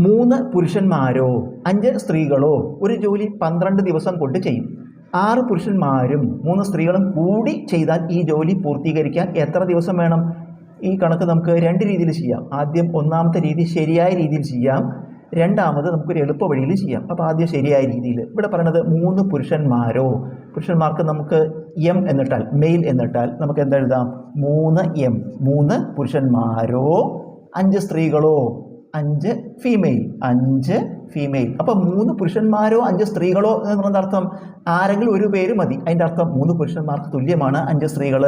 മൂന്ന് പുരുഷന്മാരോ അഞ്ച് സ്ത്രീകളോ ഒരു ജോലി പന്ത്രണ്ട് ദിവസം കൊണ്ട് ചെയ്യും. ആറ് പുരുഷന്മാരും മൂന്ന് സ്ത്രീകളും കൂടി ചെയ്താൽ ഈ ജോലി പൂർത്തീകരിക്കാൻ എത്ര ദിവസം വേണം? ഈ കണക്ക് നമുക്ക് രണ്ട് രീതിയിൽ ചെയ്യാം. ആദ്യം ഒന്നാമത്തെ രീതി ശരിയായ രീതിയിൽ ചെയ്യാം. രണ്ടാമത് നമുക്കൊരു എളുപ്പ വഴിയിൽ ചെയ്യാം. അപ്പോൾ ആദ്യം ശരിയായ രീതിയിൽ. ഇവിടെ പറയുന്നത് മൂന്ന് പുരുഷന്മാരോ പുരുഷന്മാർക്ക് നമുക്ക് എം എന്നിട്ടാൽ മെയിൽ എന്നിട്ടാൽ നമുക്ക് എന്താ എഴുതാം? മൂന്ന് എം മൂന്ന് പുരുഷന്മാരോ അഞ്ച് സ്ത്രീകളോ അഞ്ച് ഫീമെയിൽ അഞ്ച് ഫീമെയിൽ അപ്പോൾ മൂന്ന് പുരുഷന്മാരോ അഞ്ച് സ്ത്രീകളോ എന്ന് അർത്ഥം ആരെങ്കിലും ഒരു പേര് മതി. അതിന്റെ അർത്ഥം മൂന്ന് പുരുഷന്മാർക്ക് തുല്യമാണ് അഞ്ച് സ്ത്രീകൾ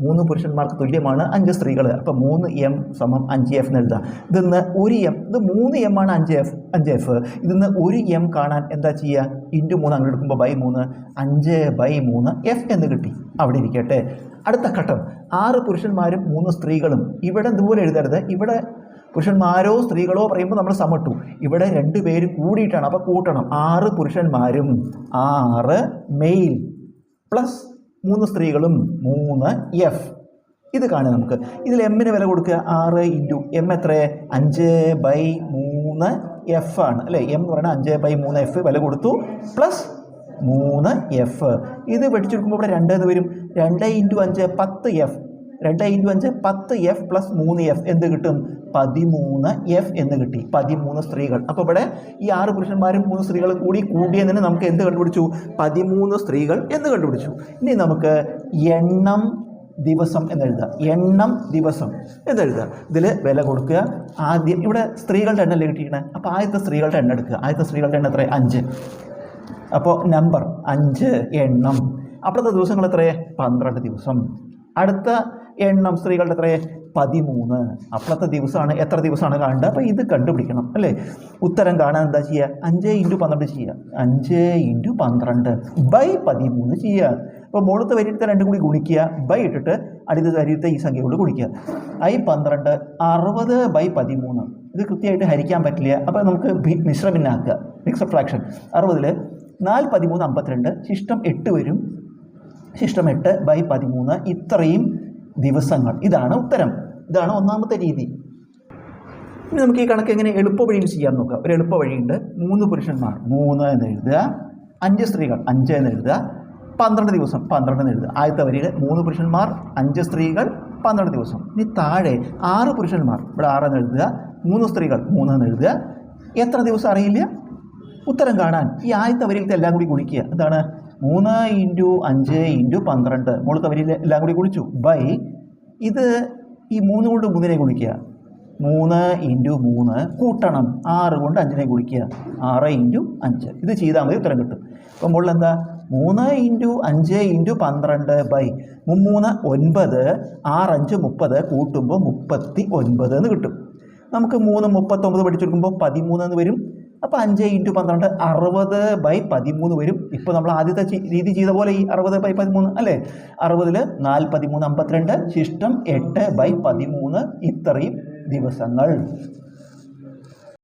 മൂന്ന് പുരുഷന്മാർക്ക് തുല്യമാണ് അഞ്ച് സ്ത്രീകൾ അപ്പോൾ മൂന്ന് എം സമം അഞ്ച് എഫ് എന്ന് എഴുതാം ഇതിന്ന് ഒരു എം ഇത് മൂന്ന് എം ആണ് അഞ്ച് എഫ് അഞ്ച് എഫ് ഇതിന്ന് ഒരു എം കാണാൻ എന്താ ചെയ്യുക ഇന്റു മൂന്ന് അങ്ങനെ എടുക്കുമ്പോൾ ബൈ മൂന്ന് അഞ്ച് ബൈ മൂന്ന് എഫ് എന്ന് കിട്ടി. അവിടെ ഇരിക്കട്ടെ. അടുത്ത ഘട്ടം. ആറ് പുരുഷന്മാരും മൂന്ന് സ്ത്രീകളും. ഇവിടെ ഇതുപോലെ എഴുതരുത്. ഇവിടെ പുരുഷന്മാരോ സ്ത്രീകളോ പറയുമ്പോൾ നമ്മൾ സമട്ടു. ഇവിടെ രണ്ട് പേര് കൂടിയിട്ടാണ്. അപ്പോൾ കൂട്ടണം. ആറ് പുരുഷന്മാരും ആറ് മെയിൽ പ്ലസ് മൂന്ന് സ്ത്രീകളും മൂന്ന് എഫ് ഇത് കാണുക നമുക്ക്. ഇതിൽ എമ്മിന് വില കൊടുക്കുക. ആറ് ഇന്റു എം എത്ര? അഞ്ച് ബൈ മൂന്ന് എഫ് ആണ്. അല്ലേ? എം എന്ന് പറയുന്നത് അഞ്ച് ബൈ മൂന്ന് എഫ് വില കൊടുത്തു. പ്ലസ് മൂന്ന് എഫ് ഇത് വെടിച്ചെടുക്കുമ്പോൾ ഇവിടെ രണ്ട് എന്ന് വരും. രണ്ട് ഇന്റു അഞ്ച് പത്ത് എഫ് രണ്ട് ഇന്റു അഞ്ച് പത്ത് എഫ് പ്ലസ് മൂന്ന് എഫ് എന്ത് കിട്ടും? പതിമൂന്ന് എഫ് എന്ന് കിട്ടി. പതിമൂന്ന് സ്ത്രീകൾ. അപ്പോൾ ഇവിടെ ഈ ആറ് പുരുഷന്മാരും മൂന്ന് സ്ത്രീകളും കൂടി കൂടിയതിന് നമുക്ക് എന്ത് കണ്ടുപിടിച്ചു? പതിമൂന്ന് സ്ത്രീകൾ എന്ന് കണ്ടുപിടിച്ചു. ഇനി നമുക്ക് എണ്ണം ദിവസം എന്നെഴുതുക എണ്ണം ദിവസം എന്നെഴുതുക ഇതിൽ വില കൊടുക്കുക. ആദ്യം ഇവിടെ സ്ത്രീകളുടെ എണ്ണം അല്ലേ കിട്ടിയിരിക്കണേ? അപ്പോൾ ആദ്യത്തെ സ്ത്രീകളുടെ എണ്ണം എടുക്കുക. ആദ്യത്തെ സ്ത്രീകളുടെ എണ്ണം എത്ര അഞ്ച്. അപ്പോൾ നമ്പർ അഞ്ച് എണ്ണം. അപ്പോഴത്തെ ദിവസങ്ങൾ എത്രയേ പന്ത്രണ്ട് ദിവസം. അടുത്ത എണ്ണം സ്ത്രീകളുടെ എത്രയെ പതിമൂന്ന്. അപ്പോഴത്തെ ദിവസമാണ് എത്ര ദിവസമാണ് കാണേണ്ടത്? അപ്പോൾ ഇത് കണ്ടുപിടിക്കണം അല്ലേ? ഉത്തരം കാണാൻ എന്താ ചെയ്യുക അഞ്ച് ഇന്റു പന്ത്രണ്ട് ചെയ്യുക അഞ്ച് ഇന്റു പന്ത്രണ്ട് ബൈ പതിമൂന്ന് ചെയ്യുക അപ്പോൾ മുകളിലത്തെ വരിയിട്ട് രണ്ടും കൂടി ഗുണിക്കുക. ബൈ ഇട്ടിട്ട് അടുത്ത വരിയത്തെ ഈ സംഖ്യ കൊണ്ട് ഗുണിക്കുക. ഐ പന്ത്രണ്ട് അറുപത് ബൈ പതിമൂന്ന്. ഇത് കൃത്യമായിട്ട് ഹരിക്കാൻ പറ്റില്ല. അപ്പോൾ നമുക്ക് മിശ്രമിന്നാക്കുക മിക്സ് ഫ്രാക്ഷൻ അറുപതിൽ നാല് പതിമൂന്ന് അമ്പത്തിരണ്ട്. ശിഷ്ടം എട്ട് വരും. ശിഷ്ടം എട്ട് ബൈ പതിമൂന്ന്. ഇത്രയും ദിവസങ്ങൾ. ഇതാണ് ഉത്തരം. ഇതാണ് ഒന്നാമത്തെ രീതി. ഇനി നമുക്ക് ഈ കണക്ക് എങ്ങനെ എളുപ്പ വഴിയിൽ ചെയ്യാൻ നോക്കാം. ഒരു എളുപ്പ വഴിയുണ്ട് മൂന്ന് പുരുഷന്മാർ. മൂന്ന് എന്ന് എഴുതുക. അഞ്ച് സ്ത്രീകൾ. അഞ്ച് എന്ന് എഴുതുക. പന്ത്രണ്ട് ദിവസം. പന്ത്രണ്ട് എന്ന് എഴുതുക. ആദ്യത്തെ വരിയിൽ മൂന്ന് പുരുഷന്മാർ അഞ്ച് സ്ത്രീകൾ പന്ത്രണ്ട് ദിവസം. ഇനി താഴെ ആറ് പുരുഷന്മാർ. ഇവിടെ ആറ് എന്ന് എഴുതുക. മൂന്ന് സ്ത്രീകൾ മൂന്ന് എന്ന് എഴുതുക. എത്ര ദിവസം അറിയില്ല? ഉത്തരം കാണാൻ. ഈ ആദ്യത്തെ വരിയിലത്തെ എല്ലാം കൂടി ഗുണിക്കുക. എന്താണ്? മൂന്ന് ഇന്റു അഞ്ച് ഇന്റു പന്ത്രണ്ട്. മുകളിൽ അവർ എല്ലാം കൂടി കുളിച്ചു ബൈ. ഇത് ഈ മൂന്ന് കൊണ്ട് മൂന്നിനെ കുളിക്കുക മൂന്ന് ഇന്റു മൂന്ന് കൂട്ടണം. ആറ് കൊണ്ട് അഞ്ചിനെ കുളിക്കുക ആറ് ഇന്റു അഞ്ച്. ഇത് ചെയ്താൽ മതി ഉത്തരം കിട്ടും. അപ്പം മുകളിൽ എന്താ? മൂന്ന് ഇന്റു അഞ്ച് ഇന്റു പന്ത്രണ്ട് ബൈ. മുമ്മൂന്ന് ഒൻപത് ആറ് അഞ്ച് മുപ്പത് കൂട്ടുമ്പോൾ മുപ്പത്തി ഒൻപത് എന്ന് കിട്ടും. നമുക്ക് മൂന്ന് മുപ്പത്തൊമ്പത് പഠിച്ചെടുക്കുമ്പോൾ പതിമൂന്ന് എന്ന് വരും. അപ്പോൾ അഞ്ച് ഇന്റു പന്ത്രണ്ട് അറുപത് ബൈ പതിമൂന്ന് വരും. ഇപ്പോൾ നമ്മൾ ആദ്യത്തെ രീതി ചെയ്ത പോലെ ഈ അറുപത് ബൈ പതിമൂന്ന് അല്ലേ? അറുപതിൽ നാല് പതിമൂന്ന് അമ്പത്തിരണ്ട് ശിഷ്ടം എട്ട് ബൈ പതിമൂന്ന് ഇത്രയും ദിവസങ്ങൾ.